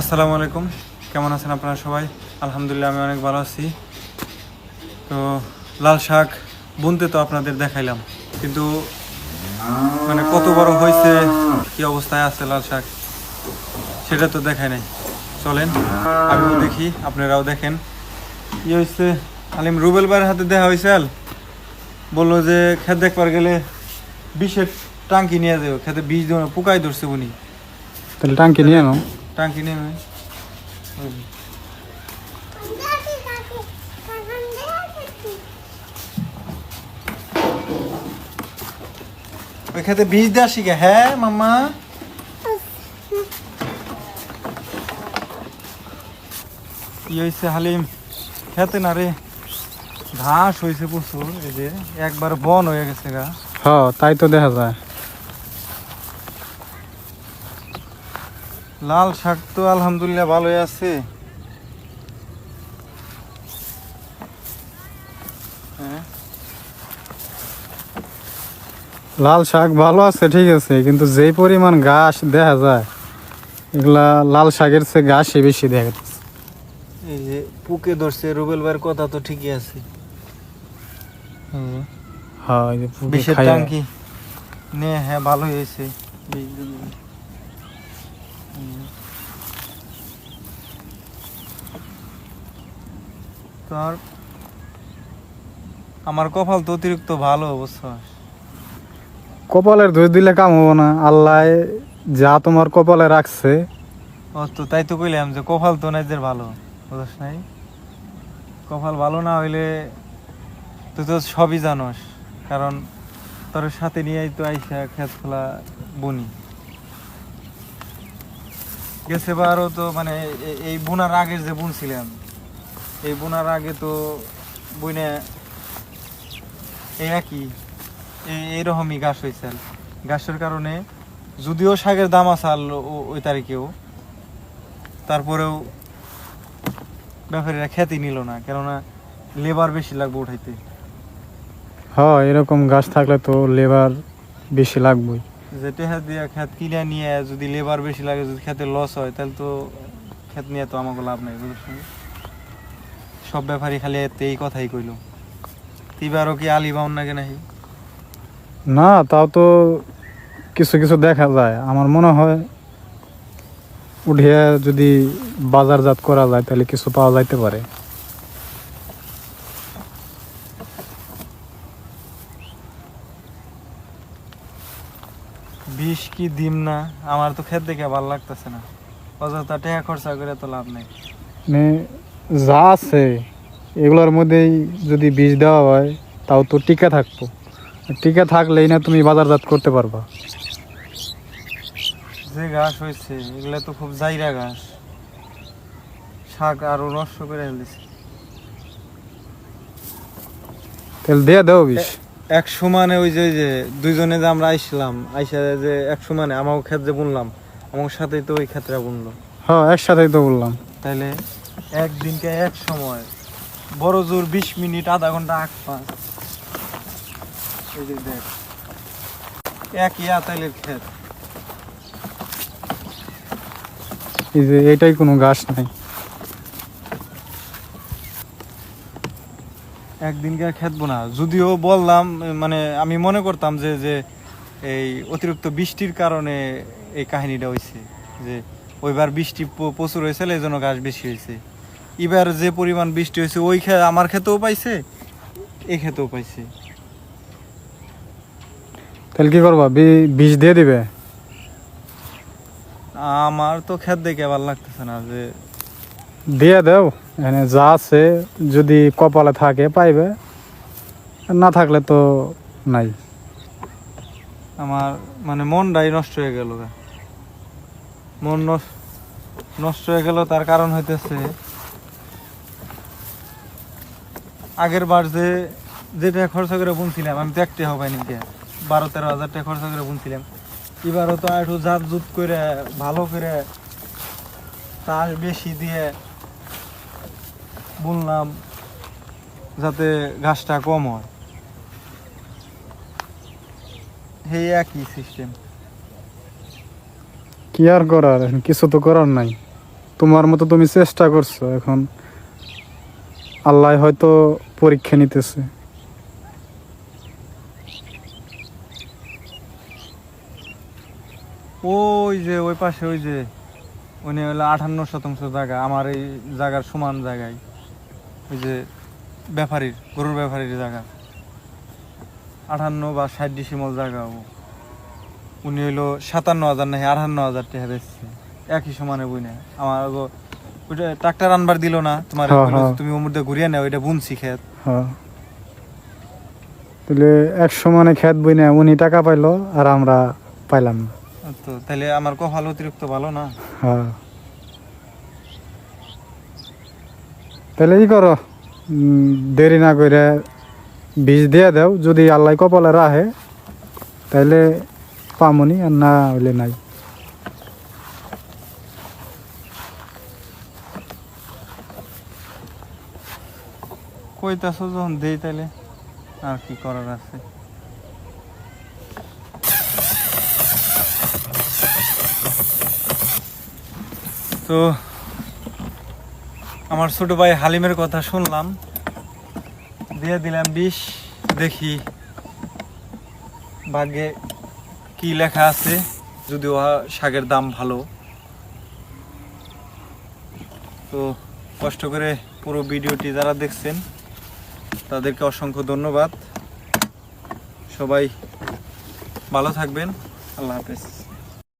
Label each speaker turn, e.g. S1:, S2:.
S1: আসসালামু আলাইকুম। কেমন আছেন আপনারা সবাই? আলহামদুলিল্লাহ আমি অনেক ভালো আছি। তো লাল শাক বুনতে তো আপনাদের দেখাইলাম, কিন্তু মানে কত বড় হয়েছে, কি অবস্থায় আছে লাল শাক, সেটা তো দেখায় নাই। চলেন, আমিও দেখি, আপনারাও দেখেন। কি হয়েছে আলিম রুবেল ভাইয়ের হাতে দেখা হয়েছে আল। বলল যে, খেত দেখবার গেলে বিষের টাঙ্কি নিয়ে যাবে খেতে বিষ দেবো পোকাই ধরছে উনি।
S2: তাহলে টাঙ্কি নিয়ে নাও।
S1: টাঙ্কি নিয়ে নয় ওই খেতে বীজ দেওয়া শিখে। হ্যাঁ মাম্মা? কি হয়েছে হালিম? খেতে না রে। ঘাস হয়েছে প্রচুর, এই যে একবার বন হয়ে গেছে গা।
S2: হ, তাই তো দেখা যায়।
S1: লাল শাক তো আলহামদুলিল্লাহ ভালোই আছে। হ্যাঁ।
S2: লাল শাক ভালো আছে ঠিক আছে কিন্তু যেই পরিমাণ ঘাস দেখা যায় এগুলা লাল শাকের চেয়ে ঘাসই বেশি দেখা যাচ্ছে
S1: এই যে পুকে ধরছে রুবেল ভাইয়ের কথা তো ঠিকই আছে।
S2: হ্যাঁ এই যে
S1: নে হ্যাঁ ভালো হয়েছে বিষ দিয়ে দিবি। হুম। তো আর আমার কপাল তো অতিরিক্ত ভালো অবশ্য
S2: কপালের দোষ দিলে কাম হব না। আল্লাহ যা তোমার কপালে রাখছে।
S1: ও তো তাই তো কইলাম যে কপাল তো নাইদের ভালো বুঝছ নাই? কপাল ভালো না হইলে তুই তো সবই জানোস কারণ তোর সাথে নিয়েই তো আইসা খেত খোলা বুনি। গেছে বারও তো মানে এই বোনার আগের যে বুনছিলাম এই বোনার আগে তো বুনে এই একই। এই এইরকমই গাছ হয়েছে। গাছের কারণে যদিও শাকের দাম আসাল ওই তারিখেও তারপরেও ব্যাপারীরা খ্যাতি নিল না কেননা লেবার বেশি লাগবে উঠাইতে।
S2: হ্যাঁ এরকম গাছ থাকলে তো লেবার বেশি লাগবেই।
S1: যে টেহা দিয়ে খ্যাত কিনে নিয়ে যদি লেবার বেশি লাগে যদি খেতে লস হয় তাহলে তো খেত নিয়ে তো আমাকে লাভ নাই সব ব্যাপারই খালি এতে এই কথাই কইল। তিবারও কি আলি বাউন নাকি নাহি?
S2: না তাও তো কিছু কিছু দেখা যায়। আমার মনে হয় উঠিয়ে যদি বাজারজাত করা যায় তাহলে কিছু পাওয়া যাইতে পারে।
S1: বিষ কি দিম না? আমার তো খেত দেখে ভালো লাগতেছে না। অযথা টাকা খরচা করে তো লাভ নেই।
S2: যা আছে এগুলোর মধ্যেই যদি বীজ দেওয়া হয় তাও তো টিকা থাকব। টিকা থাকলেই না তুমি বাজারজাত করতে পারবা।
S1: যে ঘাস হয়েছে এগুলো তো খুব জাইরা ঘাস। শাক আরও নষ্ট করে ফেলেছে।
S2: তাহলে দিয়ে দাও বিষ
S1: এক সমানে ওই যে ওই যে দুইজনে যে আমরা আইছিলাম আইসা যে এক সমানে আমাকে ক্ষেত যে বুনলাম আমার সাথেই তো ওই ক্ষেত্রে বুনলো।
S2: হ্যাঁ একসাথেই তো বললাম
S1: তাইলে একদিনকে এক সময়। বড় জোর বিশ মিনিট আধা ঘণ্টা আগ পাঁচ। এই যে দেখ এক তাইলের ক্ষেত।
S2: এই যে এটাই কোনো ঘাস নাই।
S1: একদিনকে খেত না। যদিও বললাম মানে আমি মনে করতাম যে যে এই অতিরিক্ত বৃষ্টির কারণে এই কাহিনীটা হয়েছে যে ওইবার বৃষ্টি প্রচুর হয়েছিল এই জন্য গাছ বেশি হয়েছে এবার যে পরিমাণ বৃষ্টি হয়েছে ওই খে আমার খেতেও পাইছে এই ক্ষেতেও পাইছে।
S2: তাহলে কি করবা? বি- বিষ দিয়ে দিবে?
S1: আমার তো ক্ষেত দেখে ভালো লাগতেছে না যে
S2: দিয়ে দেও। এখানে যা আছে যদি কপালে থাকে পাইবে। না থাকলে তো নাই।
S1: আমার মানে মনটাই নষ্ট হয়ে গেল মন নষ্ট হয়ে গেল তার কারণ হইতেছে আগের বার যে যেটা খরচা করে বুনছিলাম, আমি তো একটা হবে নাকি বারো তেরো হাজার টাকা খরচা করে বুনছিলাম। এবারও তো একটু জাত জুত করে, ভালো করে তার বেশি দিয়ে বুনলাম, যাতে ঘাসটা কম হয়। এই একই সিস্টেম
S2: কি আর করার কিছু তো করার নাই। তোমার মতো তুমি চেষ্টা করছ এখন। আল্লাহ হয়তো পরীক্ষা নিতেছে।
S1: ওই যে, ওই পাশে, ওই যে। উনি হলো আঠান্ন শতাংশ জায়গা, আমার এই জায়গার সমান জায়গায়। ওই যে ব্যাপারীর, গরুর ব্যাপারীর জায়গা। আঠান্ন বা ষাট ডিসিমল জায়গা ও। উনি হইল সাতান্ন হাজার নাকি আঠান্ন হাজার টাকা বেচছে একই সমানে বই না আমার ওইটা ট্রাক্টর আনবার দিল না তোমার
S2: হ্যাঁ, হ্যাঁ।
S1: তুমি ওর মধ্যে ঘুরিয়ে নাও ওইটা বুনছি খেত
S2: হ্যাঁ। তাহলে এক সমানে খেত বই না উনি টাকা পাইলো আর আমরা পাইলাম না।
S1: তো তাহলে আমার কপাল অতিরিক্ত ভালো না?
S2: হ্যাঁ। তাহলে ই করো উম, দেরি না করে বীজ দিয়ে দাও যদি আল্লাহ কপালে রাহে তাহলে পামনি আর না হইলে নাই।
S1: কইতাছো যখন দেই তাইলে, আর কি করার আছে? তো, আমার ছোট ভাই হালিমের কথা শুনলাম। দিয়ে দিলাম বিষ, দেখি ভাগ্যে কি লেখা আছে যদি শাকের দাম ভালো। তো, কষ্ট করে পুরো ভিডিওটি যারা দেখছেন তাদেরকে অসংখ্য ধন্যবাদ। সবাই ভালো থাকবেন। আল্লাহ হাফেজ।